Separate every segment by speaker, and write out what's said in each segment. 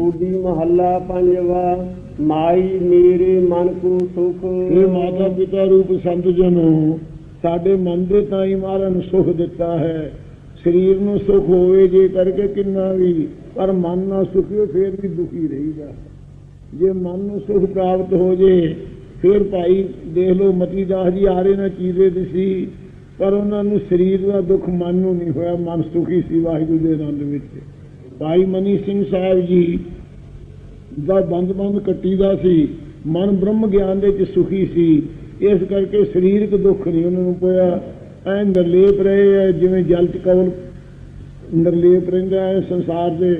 Speaker 1: ਸੋਡੀ ਮਹੱਲਾ ਪੰਜਵਾ, ਮਾਈ ਮੇਰੇ ਮਨ ਕੋ ਸੁਖ।
Speaker 2: ਇਹ ਮਾਤਾ ਪਿਤਾ ਰੂਪ ਸੰਤ ਜਨੋ, ਸਾਡੇ ਮਨ ਦੇ ਤਾਂ ਹੀ ਸੁਖ ਦਿੱਤਾ ਹੈ। ਸਰੀਰ ਨੂੰ ਸੁਖ ਹੋਵੇ ਜੇ ਕਰਕੇ ਕਿੰਨਾ ਵੀ, ਪਰ ਮਨ ਨਾ ਸੁਖੀ ਫੇਰ ਵੀ ਦੁਖੀ ਰਹੀਦਾ। ਜੇ ਮਨ ਨੂੰ ਸੁਖ ਪ੍ਰਾਪਤ ਹੋ ਜੇ, ਫਿਰ ਭਾਈ ਦੇਖ ਲਓ ਮਤੀ ਦਾਸ ਜੀ ਆ ਰਹੇ ਨਾ ਚੀਰੇ ਸੀ, ਪਰ ਉਹਨਾਂ ਨੂੰ ਸਰੀਰ ਦਾ ਦੁੱਖ ਮਨ ਨੂੰ ਨਹੀਂ ਹੋਇਆ, ਮਨ ਸੁਖੀ ਸੀ ਵਾਹਿਗੁਰੂ ਦੇ ਆਨੰਦ ਵਿੱਚ। ਭਾਈ ਮਨੀ ਸਿੰਘ ਸਾਹਿਬ ਜੀ ਦਾ ਬੰਦ ਬੰਦ ਕੱਟੀ ਦਾ ਸੀ, ਮਨ ਬ੍ਰਹਮ ਗਿਆਨ ਦੇ ਵਿੱਚ ਸੁਖੀ ਸੀ। ਇਸ ਕਰਕੇ ਸਰੀਰਕ ਦੁੱਖ ਨਹੀਂ ਉਹਨਾਂ ਨੂੰ ਪਿਆ। ਐ ਨਿਰਲੇਪ ਰਹੇ ਹੈ ਜਿਵੇਂ ਜਲ ਚ ਕਵਲ ਨਿਰਲੇਪ ਰਹਿੰਦਾ ਹੈ, ਸੰਸਾਰ ਦੇ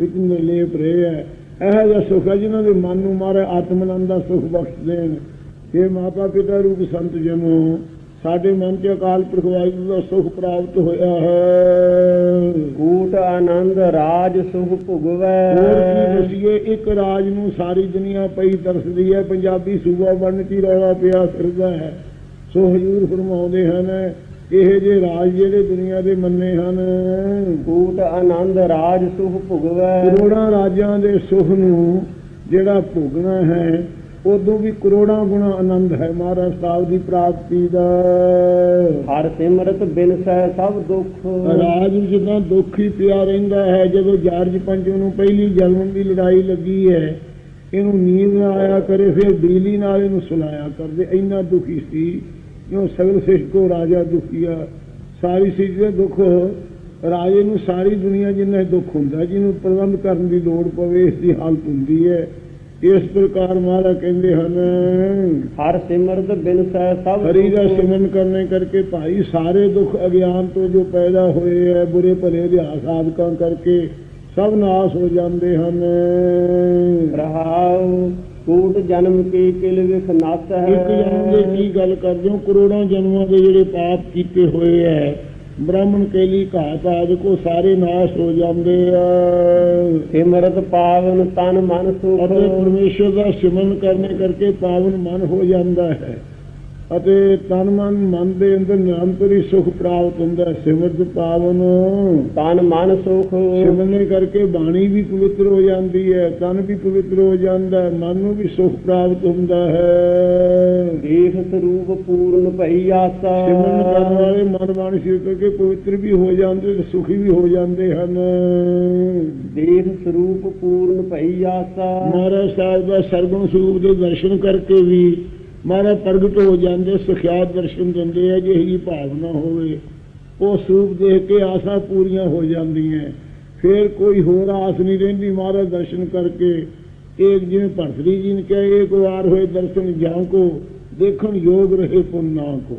Speaker 2: ਵਿੱਚ ਨਿਰਲੇਪ ਰਹੇ ਹੈ ਇਹ ਜਿਹਾ ਸੁਖ ਹੈ ਜਿਨ੍ਹਾਂ ਦੇ ਮਨ ਨੂੰ ਮਾਰੇ ਆਤਮਨੰਦ ਦਾ ਸੁਖ ਬਖਸ਼ ਦੇਣ ਇਹ ਮਾਤਾ ਪਿਤਾ ਰੂਪ ਸੰਤ ਜਨੋ ਸਾਡੇ ਮਨ ਚ ਅਕਾਲ ਪੁਰਖ ਵਾਹਿਗੁਰੂ ਦਾ ਸੁਖ ਪ੍ਰਾਪਤ ਹੋਇਆ ਹੈ।
Speaker 1: ਕੂਟ ਆਨੰਦ ਰਾਜ ਸੁਖ ਭੁਗਵੈ।
Speaker 2: ਹੋਰ ਕੀ ਦਸੀਏ ਇੱਕ ਰਾਜ ਨੂੰ ਸਾਰੀ ਦੁਨੀਆ ਪਈ ਤਰਸਦੀ ਹੈ ਪੰਜਾਬੀ ਸੂਬਾ ਬਣਨ ਹੀ ਰੌਲਾ ਪਿਆ ਫਿਰਦਾ ਹੈ। ਸੋ ਹਜੂਰ ਫਰਮਾਉਂਦੇ ਹਨ ਇਹ ਜੇ ਰਾਜ ਜਿਹੜੇ ਦੁਨੀਆ ਦੇ ਮੰਨੇ ਹਨ।
Speaker 1: ਕੂਟ ਆਨੰਦ ਰਾਜ ਸੁਖ ਭੁਗਵੈ।
Speaker 2: ਕਰੋੜਾਂ ਰਾਜਾਂ ਦੇ ਸੁਖ ਨੂੰ ਜਿਹੜਾ ਭੋਗਣਾ ਹੈ ਉਦੋਂ ਵੀ ਕਰੋੜਾਂ ਗੁਣਾ ਆਨੰਦ ਹੈ ਮਹਾਰਾਜ ਸਾਹਿਬ ਦੀ ਪ੍ਰਾਪਤੀ ਦਾ।
Speaker 1: ਹਰ ਸਿਮਰਤ ਬਿਨ ਸਹਿ ਸਭ ਦੁੱਖ।
Speaker 2: ਰਾਜ ਤਾਂ ਦੁੱਖ ਹੀ ਪਿਆ ਰਹਿੰਦਾ ਹੈ ਜਦੋਂ ਜਾਰਜ ਪੰਚਮ ਨੂੰ ਪਹਿਲੀ ਜਨਮ ਦੀ ਲੜਾਈ ਲੱਗੀ ਹੈ ਇਹਨੂੰ ਨੀਂਦ ਆਇਆ ਕਰੇ ਫਿਰ ਬਿਜਲੀ ਨਾਲ ਇਹਨੂੰ ਸੁਲਾਇਆ ਕਰਦੇ। ਇੰਨਾ ਦੁਖੀ ਸੀ ਕਿਉਂ ਸਗਲ ਸਿਸ਼ ਕੋ ਰਾਜਾ ਦੁਖੀਆ ਸਾਰੀ ਚੀਜ਼ ਦੇ ਦੁੱਖ ਰਾਜੇ ਨੂੰ ਸਾਰੀ ਦੁਨੀਆ ਜਿੰਨਾ ਦੁੱਖ ਹੁੰਦਾ ਜਿਹਨੂੰ ਪ੍ਰਬੰਧ ਕਰਨ ਦੀ ਲੋੜ ਪਵੇ ਇਸ ਦੀ ਹਾਲਤ ਹੁੰਦੀ ਹੈ। ਇਸ ਪ੍ਰਕਾਰ ਮਹਾਰਾਜ ਕਹਿੰਦੇ ਹਨ
Speaker 1: ਹਰ ਸਿਮਰਤ ਬਿਨ ਸਹਿ ਸਭ
Speaker 2: ਹਰੀ ਦਾ। ਸਿਮਰਨ ਕਰਨੇ ਕਰਕੇ ਭਾਈ ਸਾਰੇ ਦੁੱਖ ਅਗਿਆਨ ਤੋਂ ਜੋ ਪੈਦਾ ਹੋਏ ਹੈ ਬੁਰੇ ਭਲੇ ਦੇ ਆਸਾਦਕਾਂ ਕਰਕੇ ਸਭ ਨਾਸ ਹੋ ਜਾਂਦੇ ਹਨ
Speaker 1: ਰਹਾਉ ਕੂਟ ਜਨਮ ਕੀ ਕਿਲ ਵਿਖ ਨਸ ਹੈ
Speaker 2: ਇੱਕ ਜਨਮ ਦੇ ਕੀ ਗੱਲ ਕਰਦੇ ਹੋ ਕਰੋੜਾਂ ਜਨਮਾਂ ਦੇ ਜਿਹੜੇ ਪਾਪ ਕੀਤੇ ਹੋਏ ਹੈ ਬ੍ਰਾਹਮਣ ਕੇਲੀ ਘਾਤ ਆਦਿ ਕੋ ਸਾਰੇ ਨਾਸ ਹੋ ਜਾਂਦੇ ਆ।
Speaker 1: ਸਿਮਰਤ ਪਾਵਨ ਤਨ ਮਨ ਸੁਖ
Speaker 2: ਅਤੇ ਪਰਮੇਸ਼ਰ ਦਾ ਸਿਮਰਨ ਕਰਨੇ ਕਰਕੇ ਪਾਵਨ ਮਨ ਹੋ ਜਾਂਦਾ ਹੈ। ਅਤੇ ਤਨ ਮਨ ਮਨ ਦੇ ਅੰਦਰ ਨਿਰੰਤਰੀ ਸੁਖ ਪ੍ਰਾਪਤ ਹੁੰਦਾ ਸਿਮਰਤ ਪਾਵਨ।
Speaker 1: ਤਨ ਮਨ ਸੁਖ।
Speaker 2: ਸਿਮਰਨੇ ਕਰਕੇ ਬਾਣੀ ਵੀ ਪਵਿੱਤਰ ਹੋ ਜਾਂਦੀ ਹੈ ਤਨ ਵੀ ਪਵਿੱਤਰ ਹੋ ਜਾਂਦਾ ਹੈ ਮਨ ਨੂੰ ਵੀ ਸੁਖ ਪ੍ਰਾਪਤ ਹੁੰਦਾ ਹੈ।
Speaker 1: ਭਈ ਆਸਾ
Speaker 2: ਸਿਮਰਨ ਕਰਨ ਵਾਲੇ ਮਨ ਬਾਣੀ ਸਿਰ ਕਰਕੇ ਪਵਿੱਤਰ ਵੀ ਹੋ ਜਾਂਦੇ ਤੇ ਸੁਖੀ ਵੀ ਹੋ ਜਾਂਦੇ ਹਨ।
Speaker 1: ਦੇਖ ਸਰੂਪ ਪੂਰਨ ਭਈ ਆਸਾ
Speaker 2: ਮਹਾਰਾਜ ਸਾਹਿਬ ਦਾ ਸਰਗੁਣ ਸਰੂਪ ਦੇ ਦਰਸ਼ਨ ਕਰਕੇ ਵੀ ਮਹਾਰਾਜ ਪ੍ਰਗਟ ਹੋ ਜਾਂਦੇ ਸੁਖਿਆਤ ਦਰਸ਼ਨ ਦਿੰਦੇ ਆ ਜੇ ਇਹੀ ਭਾਵਨਾ ਹੋਵੇ। ਉਹ ਸਰੂਪ ਦੇਖ ਕੇ ਆਸਾਂ ਪੂਰੀਆਂ ਹੋ ਜਾਂਦੀਆਂ। ਫਿਰ ਕੋਈ ਹੋਰ ਆਸ ਨਹੀਂ ਰਹਿੰਦੀ ਮਹਾਰਾਜ ਦਰਸ਼ਨ ਕਰਕੇ। ਇੱਕ ਜਿਵੇਂ ਭਰਤਰੀ ਜੀ ਨੇ ਕਿਹਾ ਇੱਕ ਵਾਰ ਹੋਏ ਦਰਸ਼ਨ ਜਾਂ ਕੋ ਦੇਖਣ ਯੋਗ ਰਹੇ ਪੁੰਨਾ ਕੋ।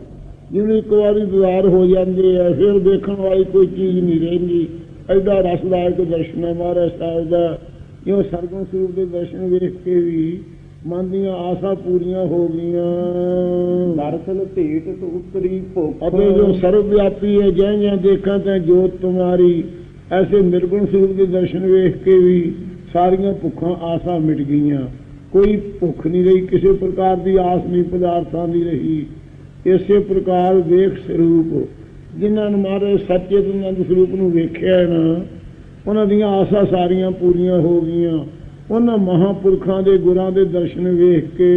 Speaker 2: ਜਿਵੇਂ ਇੱਕ ਵਾਰੀ ਦੀਦਾਰ ਹੋ ਜਾਂਦੇ ਆ ਫਿਰ ਦੇਖਣ ਵਾਲੀ ਕੋਈ ਚੀਜ਼ ਨਹੀਂ ਰਹਿੰਦੀ। ਐਡਾ ਰਸਦਾਇਕ ਦਰਸ਼ਨ ਹੈ ਮਹਾਰਾਜ ਸਾਹਿਬ ਦਾ। ਜੋ ਸਰਗੁਣ ਸਰੂਪ ਦੇ ਦਰਸ਼ਨ ਵੇਖ ਕੇ ਵੀ ਮਨ ਦੀਆਂ ਆਸਾਂ ਪੂਰੀਆਂ ਹੋ ਗਈਆਂ।
Speaker 1: ਦਰਸ਼ਨ ਭੇਟ ਤੋਂ ਉਤਰੀ ਭੁੱਖ।
Speaker 2: ਅਤੇ ਜੋ ਸਰਵ ਵਿਆਪੀ ਹੈ ਜੈ ਜੈ ਦੇਖਾਂ ਤੈ ਜੋਤ ਤੁਮਾਰੀ। ਐਸੇ ਨਿਰਗੁਣ ਸਰੂਪ ਦੇ ਦਰਸ਼ਨ ਵੇਖ ਕੇ ਵੀ ਸਾਰੀਆਂ ਭੁੱਖਾਂ ਆਸਾਂ ਮਿਟ ਗਈਆਂ। ਕੋਈ ਭੁੱਖ ਨਹੀਂ ਰਹੀ ਕਿਸੇ ਪ੍ਰਕਾਰ ਦੀ ਆਸ ਨਹੀਂ ਪਦਾਰਥਾਂ ਦੀ ਰਹੀ। ਇਸੇ ਪ੍ਰਕਾਰ ਵੇਖ ਸਰੂਪ ਜਿਨ੍ਹਾਂ ਨੂੰ ਮਾਰੇ ਸੱਚੇ ਤੋਂ ਆਨੰਦ ਸਰੂਪ ਨੂੰ ਵੇਖਿਆ ਨਾ ਉਹਨਾਂ ਦੀਆਂ ਆਸਾਂ ਸਾਰੀਆਂ ਪੂਰੀਆਂ ਹੋ ਗਈਆਂ। ਉਹਨਾਂ ਮਹਾਪੁਰਖਾਂ ਦੇ ਗੁਰਾਂ ਦੇ ਦਰਸ਼ਨ ਵੇਖ ਕੇ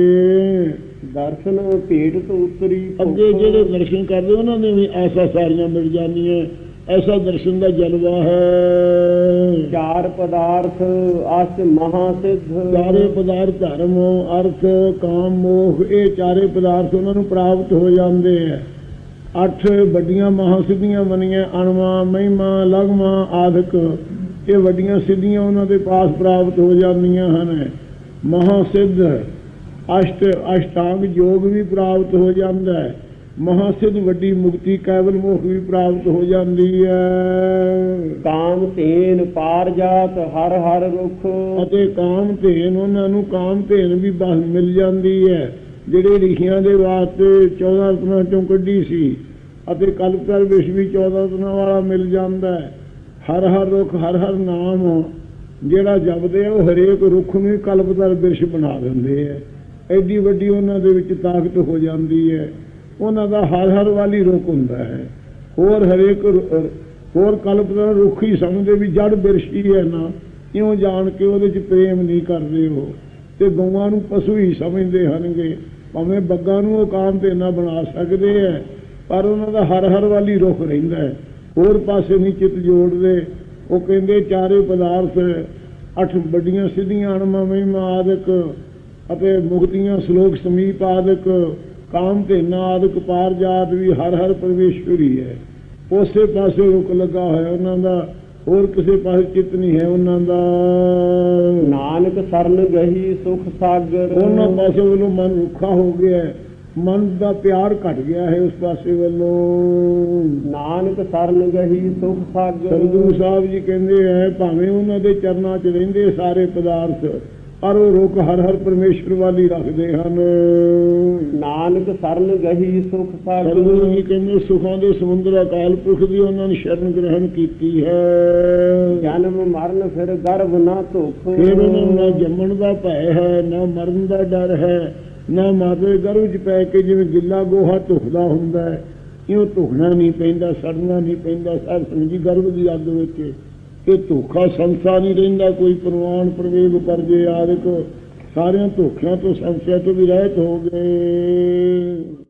Speaker 1: ਦਰਸ਼ਨ ਭੇਟ ਤੋਂ ਉਤਰੀ।
Speaker 2: ਅੱਗੇ ਜਿਹੜੇ ਦਰਸ਼ਨ ਕਰਦੇ ਉਹਨਾਂ ਦੇ ਵੀ ਆਸਾਂ ਸਾਰੀਆਂ ਮਿਲ ਜਾਂਦੀਆਂ। ਐਸਾ ਦਰਸ਼ਨ ਦਾ ਜਲਵਾ ਹੈ।
Speaker 1: ਚਾਰ ਪਦਾਰਥ ਅਸ ਮਹਾ ਸਿੱਧ
Speaker 2: ਚਾਰੇ ਪਦਾਰਥ ਧਰਮ ਅਰਥ ਕਾਮ ਮੋਹ ਇਹ ਚਾਰੇ ਪਦਾਰਥ ਉਹਨਾਂ ਨੂੰ ਪ੍ਰਾਪਤ ਹੋ ਜਾਂਦੇ ਹੈ। ਅੱਠ ਵੱਡੀਆਂ ਮਹਾਸਿੱਧੀਆਂ ਬਣੀਆਂ ਅਣਵਾ ਮਹਿਮਾ ਲਗਮਾ ਆਦਿਕ। ਇਹ ਵੱਡੀਆਂ ਸਿੱਧੀਆਂ ਉਹਨਾਂ ਦੇ ਪਾਸ ਪ੍ਰਾਪਤ ਹੋ ਜਾਂਦੀਆਂ ਹਨ। ਮਹਾਸਿੱਧ ਅਸ਼ਟ ਅਸ਼ਟਾਂਗ ਯੋਗ ਵੀ ਪ੍ਰਾਪਤ ਹੋ ਜਾਂਦਾ ਹੈ। ਮਹਾਸਿੱਧ ਵੱਡੀ ਮੁਕਤੀ ਕੇਵਲ ਮੋਖ ਵੀ ਪ੍ਰਾਪਤ ਹੋ ਜਾਂਦੀ ਹੈ।
Speaker 1: ਕਾਮ ਤੇਨ ਪਾਰ ਜਾਤ ਹਰ ਹਰ ਰੁਖ।
Speaker 2: ਅਤੇ ਕਾਮ ਧੇਨ ਉਹਨਾਂ ਨੂੰ ਕਾਮ ਧੇਨ ਵੀ ਬਸ ਮਿਲ ਜਾਂਦੀ ਹੈ। ਜਿਹੜੇ ਰਿਸ਼ੀਆਂ ਦੇ ਵਾਸਤੇ 14 ਰਤਨਾਂ ਚੋਂ ਕੱਢੀ ਸੀ ਅਤੇ ਕਲਪਤਰ ਵਿਸ਼ ਵੀ 14 ਰਤਨਾਂ ਵਾਲਾ ਮਿਲ ਜਾਂਦਾ ਹੈ। ਹਰ ਹਰ ਰੁੱਖ ਹਰ ਹਰ ਨਾਮ ਜਿਹੜਾ ਜਪਦੇ ਆ ਉਹ ਹਰੇਕ ਰੁੱਖ ਨੂੰ ਹੀ ਕਲਪਤਰ ਬਿਰਸ਼ ਬਣਾ ਦਿੰਦੇ ਆ। ਐਡੀ ਵੱਡੀ ਉਹਨਾਂ ਦੇ ਵਿੱਚ ਤਾਕਤ ਹੋ ਜਾਂਦੀ ਹੈ। ਉਹਨਾਂ ਦਾ ਹਰ ਹਰ ਵਾਲੀ ਰੁੱਖ ਹੁੰਦਾ ਹੈ। ਹੋਰ ਹਰੇਕ ਹੋਰ ਕਲਪ ਦਾ ਰੁੱਖ ਹੀ ਸਮਝਦੇ ਵੀ ਜੜ ਬਿਰਸ਼ੀ ਹੈ ਨਾ। ਇਉਂ ਜਾਣ ਕੇ ਉਹਦੇ 'ਚ ਪ੍ਰੇਮ ਨਹੀਂ ਕਰਦੇ ਉਹ। ਤੇ ਗਊਆਂ ਨੂੰ ਪਸ਼ੂ ਹੀ ਸਮਝਦੇ ਹਨਗੇ ਭਾਵੇਂ ਬੱਗਾ ਨੂੰ ਉਹ ਕਾਮ ਤੇ ਨਾ ਬਣਾ ਸਕਦੇ ਐ, ਪਰ ਉਹਨਾਂ ਦਾ ਹਰ ਹਰ ਵਾਲੀ ਰੁਖ ਰਹਿੰਦਾ ਹੈ। ਹੋਰ ਪਾਸੇ ਨਹੀਂ ਚਿੱਤ ਜੋੜਦੇ। ਉਹ ਕਹਿੰਦੇ ਚਾਰੇ ਪਦਾਰਥ, ਅੱਠ ਵੱਡੀਆਂ ਸਿੱਧੀਆਂ ਅਣਮਾਂ ਮਹਿਮਾ ਆਦਿਕ ਅਤੇ ਮੁਕਤੀਆਂ ਸ਼ਲੋਕ ਸਮੀਪ ਆਦਿਕ ਕਾਮ ਤੇ ਨਾ ਆਦਿਕ ਪਾਰ ਜਾਤ ਵੀ ਹਰ ਹਰ ਪਰਮੇਸ਼ਵਰੀ ਹੈ। ਉਸੇ ਪਾਸੇ ਰੁਕ ਲੱਗਾ ਹੋਇਆ ਉਹਨਾਂ ਦਾ ਹੋਰ ਕਿਸੇ ਪਾਸੇ ਚਿੱਤ ਨਹੀਂ ਹੈ ਉਹਨਾਂ ਦਾ।
Speaker 1: ਨਾਨਕ ਸਰਨ ਗਹੀ ਸੁਖ ਸਾਗਰ।
Speaker 2: ਉਹਨਾਂ ਪਾਸੇ ਵੱਲੋਂ ਮਨ ਰੁੱਖਾ ਹੋ ਗਿਆ ਹੈ। ਮਨ ਦਾ ਪਿਆਰ ਘਟ ਗਿਆ ਹੈ ਉਸ ਪਾਸੇ ਵੱਲੋਂ।
Speaker 1: ਨਾਨਕ ਸਰਨ ਗਹੀ ਸੁਖ ਸਾਗਰ।
Speaker 2: ਸਤਿਗੁਰੂ ਸਾਹਿਬ ਜੀ ਕਹਿੰਦੇ ਹੈ ਭਾਵੇਂ ਉਹਨਾਂ ਦੇ ਚਰਨਾਂ 'ਚ ਰਹਿੰਦੇ ਸਾਰੇ ਪਦਾਰਥ ਪਰ ਉਹ ਰੁਕ ਹਰ ਹਰ ਪਰਮੇਸ਼ਵਰ ਵਾਲੀ ਰੱਖਦੇ ਹਨ।
Speaker 1: ਨਾਨਕ ਸਰਨ ਗਹੀ ਸੁਖ ਸਾਗਰ।
Speaker 2: ਜੀ ਕਹਿੰਦੇ ਸੁਖਾਂ ਦੇ ਸਮੁੰਦਰ ਅਕਾਲ ਪੁਰਖ ਦੀ ਉਹਨਾਂ ਨੇ ਸ਼ਰਨ ਗ੍ਰਹਿਣ ਕੀਤੀ ਹੈ।
Speaker 1: ਜਨਮ ਮਰਨ ਫਿਰ ਗਰਭ ਨਾ ਧੁਖ।
Speaker 2: ਫਿਰ ਉਹਨਾਂ ਨੂੰ ਜੰਮਣ ਦਾ ਭੈ ਹੈ ਨਾ ਮਰਨ ਦਾ ਡਰ ਹੈ ਨਾ ਮਾਤੇ ਦੇ ਗਰਭ 'ਚ ਪੈ ਕੇ ਜਿਵੇਂ ਗਿੱਲਾ ਗੋਹਾ ਧੁਖਦਾ ਹੁੰਦਾ ਹੈ। ਇਉਂ ਧੁਖਣਾ ਨਹੀਂ ਪੈਂਦਾ ਸੜਨਾ ਨਹੀਂ ਪੈਂਦਾ ਸਰ ਸਮਝੀ ਗਰਭ ਦੀ ਅੱਗ ਵਿੱਚ। ਕਿ ਧੋਖਾ ਸੰਸਾ ਨਹੀਂ ਰਹਿੰਦਾ, ਕੋਈ ਪ੍ਰਵਾਨ ਪ੍ਰਵੇਗ ਕਰ ਜੇ ਆਦਿਕ, ਸਾਰਿਆਂ ਧੋਖਿਆਂ ਤੋਂ ਸੰਸ਼ੈ ਤੋਂ ਵੀ ਰਹਿਤ ਹੋ ਗਏ।